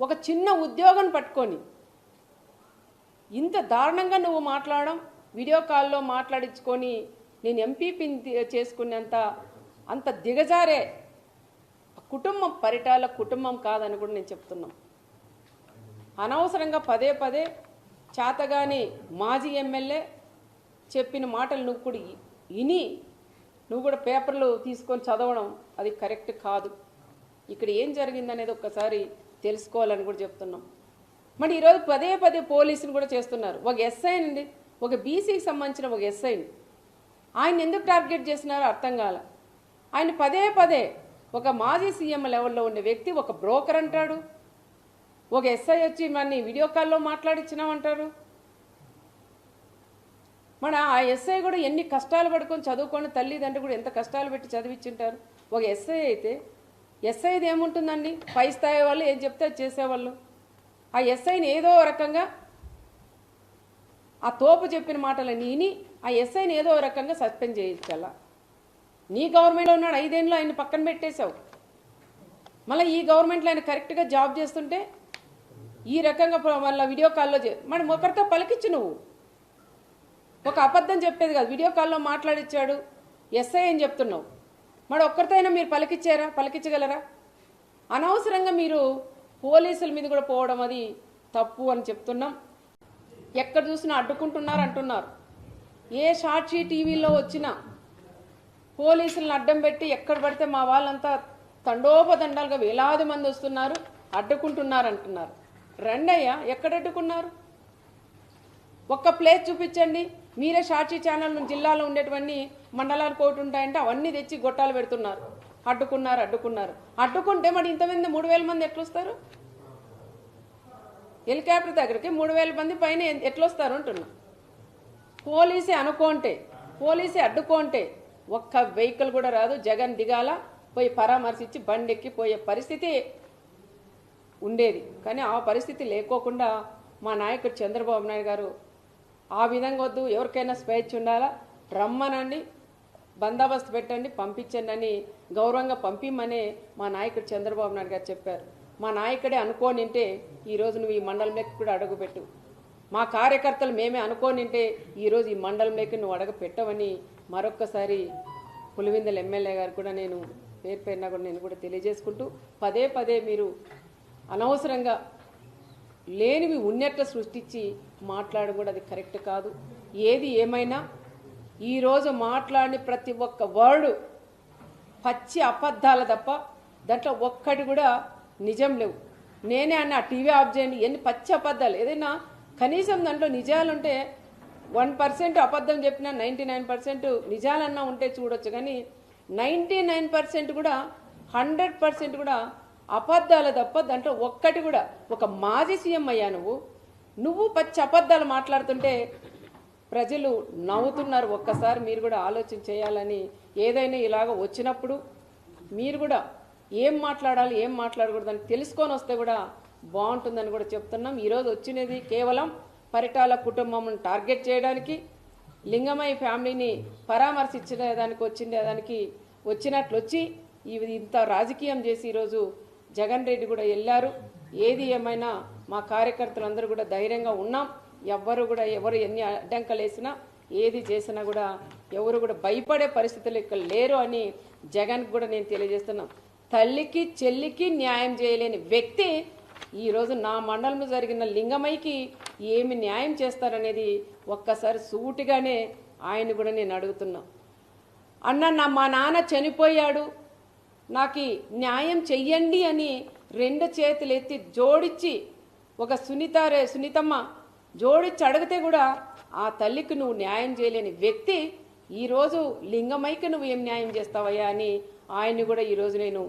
ఒక చిన్న ఉద్యోగం పట్టుకొని. ఇంత దారుణంగా నువ్వు మాట్లాడడం వీడియో కాల్లో మాట్లాడించుకొని నేను ఎంపీపీని చేసుకునేంత అంత దిగజారే కుటుంబం పరిటాల కుటుంబం కాదని కూడా నేను చెప్తున్నాను అనవసరంగా పదే పదే చేతగాని మాజీ ఎమ్మెల్యే చెప్పిన మాటలు నువ్వు కూడా విని నువ్వు కూడా పేపర్లు తీసుకొని చదవడం అది కరెక్ట్ కాదు. ఇక్కడ ఏం జరిగిందనేది ఒక్కసారి తెలుసుకోవాలని కూడా చెప్తున్నాం. మరి ఈరోజు పదే పదే పోలీసులు కూడా చేస్తున్నారు. ఒక ఎస్ఐ అండి ఒక బీసీకి సంబంధించిన ఒక ఎస్ఐని ఆయన ఎందుకు టార్గెట్ చేస్తున్నారో అర్థం కాల. ఆయన పదే పదే ఒక మాజీ సీఎం లెవెల్లో ఉండే వ్యక్తి ఒక బ్రోకర్ అంటాడు. ఒక ఎస్ఐ వచ్చి మన వీడియో కాల్లో మాట్లాడిచ్చినామంటారు. మన ఆ ఎస్ఐ కూడా ఎన్ని కష్టాలు పడుకొని చదువుకొని తల్లిదండ్రులు కూడా ఎంత కష్టాలు పెట్టి చదివించుంటారు ఒక ఎస్ఐ అయితే ఎస్ఐది ఏముంటుందండి? పై స్థాయి వాళ్ళు ఏం చెప్తే చేసేవాళ్ళు. ఆ ఎస్ఐని ఏదో రకంగా ఆ తోపు చెప్పిన మాటలు నేని ఆ ఎస్ఐని ఏదో రకంగా సస్పెండ్ చేయించాల? నీ గవర్నమెంట్లో ఉన్నాడు ఐదేళ్ళు ఆయన పక్కన పెట్టేశావు. మళ్ళీ ఈ గవర్నమెంట్లో ఆయన కరెక్ట్గా జాబ్ చేస్తుంటే ఈ రకంగా మళ్ళీ వీడియో కాల్లో చే ఒకరితో పలికించు నువ్వు. ఒక అబద్ధం చెప్పేది కాదు. వీడియో కాల్లో మాట్లాడిచ్చాడు ఎస్ఐ అని చెప్తున్నావు. మరి ఒక్కరితో అయినా మీరు పలికిచ్చారా? పలికించగలరా? అనవసరంగా మీరు పోలీసుల మీద కూడా పోవడం అది తప్పు అని చెప్తున్నాం. ఎక్కడ చూసినా అడ్డుకుంటున్నారు అంటున్నారు. ఏ సాక్షి టీవీలో వచ్చినా పోలీసులను అడ్డం పెట్టి ఎక్కడ పడితే మా వాళ్ళంతా తండోపదండాలుగా వేలాది మంది వస్తున్నారు అడ్డుకుంటున్నారు అంటున్నారు. రండయ్యా ఎక్కడ అడ్డుకున్నారు? ఒక్క ప్లేస్ చూపించండి. మీరే సాక్షి ఛానల్ జిల్లాలో ఉండేటువంటి మండలాలు కోటి ఉంటాయంటే అవన్నీ తెచ్చి గొట్టాలు పెడుతున్నారు. అడ్డుకున్నారు అడ్డుకున్నారు. అడ్డుకుంటే మరి ఇంతమంది మూడు వేల మంది ఎట్లొస్తారు? హెలికాప్టర్ దగ్గరికి మూడు వేల మంది పైన ఎట్లొస్తారు అంటున్నా. పోలీసే అనుకోంటే పోలీసే అడ్డుకోంటే ఒక్క వెహికల్ కూడా రాదు. జగన్ దిగాల పోయి పరామర్శించి బండి ఎక్కిపోయే పరిస్థితి ఉండేది. కానీ ఆ పరిస్థితి లేకోకుండా మా నాయకుడు చంద్రబాబు నాయుడు గారు ఆ విధంగా వద్దు. ఎవరికైనా స్వేచ్ఛ ఉండాలా? రమ్మనండి. బందోబస్తు పెట్టండి. పంపించండి అని గౌరవంగా పంపిమని మా నాయకుడు చంద్రబాబు నాయుడు గారు చెప్పారు. మా నాయకుడే అనుకోనింటే ఈరోజు నువ్వు ఈ మండలంలోకి కూడా అడుగుపెట్టు మా కార్యకర్తలు మేమే అనుకోనింటే ఈరోజు ఈ మండలంలోకి నువ్వు అడగపెట్టవని మరొక్కసారి పులివిందల ఎమ్మెల్యే గారు కూడా నేను పేరు పేరున కూడా నేను కూడా తెలియజేసుకుంటూ పదే పదే మీరు అనవసరంగా లేనివి ఉన్నట్లు సృష్టించి మాట్లాడడం కూడా అది కరెక్ట్ కాదు. ఏది ఏమైనా ఈరోజు మాట్లాడిన ప్రతి ఒక్క వర్డ్ పచ్చి అబద్ధాలు తప్ప దాంట్లో ఒక్కటి కూడా నిజం లేవు. నేనే అన్న టీవీ ఆఫ్ చేయండి ఎన్ని పచ్చి అబద్ధాలు. ఏదైనా కనీసం దాంట్లో నిజాలుంటే వన్ పర్సెంట్ అబద్ధం చెప్పినా నైంటీ నైన్ పర్సెంట్ నిజాలన్నా ఉంటే చూడొచ్చు కానీ నైంటీ నైన్ పర్సెంట్ కూడా హండ్రెడ్ పర్సెంట్ కూడా అబద్ధాలు తప్ప దాంట్లో ఒక్కటి కూడా ఒక మాజీ సీఎం అయ్యా నువ్వు. నువ్వు పచ్చి అబద్ధాలు మాట్లాడుతుంటే ప్రజలు నవ్వుతున్నారు ఒక్కసారి మీరు కూడా ఆలోచన చేయాలని. ఏదైనా ఇలాగ వచ్చినప్పుడు మీరు కూడా ఏం మాట్లాడాలి ఏం మాట్లాడకూడదని తెలుసుకొని వస్తే కూడా బాగుంటుందని కూడా చెప్తున్నాం. ఈరోజు వచ్చినది కేవలం పరిటాల కుటుంబం టార్గెట్ చేయడానికి లింగమయ్య ఫ్యామిలీని పరామర్శించడానికి వచ్చిండే దానికి వచ్చినట్లు వచ్చి ఇవి ఇంత రాజకీయం చేసి ఈరోజు జగన్ రెడ్డి కూడా వెళ్ళారు. ఏది ఏమైనా మా కార్యకర్తలందరూ కూడా ధైర్యంగా ఉన్నాం. ఎవ్వరు కూడా ఎవరు ఎన్ని అడ్డంకలు వేసినా ఏది చేసినా కూడా ఎవరు కూడా భయపడే పరిస్థితులు ఇక్కడ లేరు అని జగన్ కూడా నేను తెలియజేస్తున్నాం. తల్లికి చెల్లికి న్యాయం చేయలేని వ్యక్తి ఈరోజు నా మండలంలో జరిగిన లింగమైకి ఏమి న్యాయం చేస్తారనేది ఒక్కసారి సూటిగానే ఆయన కూడా నేను అడుగుతున్నా. అన్న నా మా నాన్న చనిపోయాడు. నాకు న్యాయం చెయ్యండి అని రెండు చేతులు ఎత్తి జోడించి ఒక సునీతారే సునీతమ్మ జోడించి అడిగితే కూడా ఆ తల్లికి నువ్వు న్యాయం చేయలేని వ్యక్తి ఈరోజు లింగమైకి నువ్వు ఏం న్యాయం చేస్తావయ్యా అని ఆయన్ని కూడా ఈరోజు నేను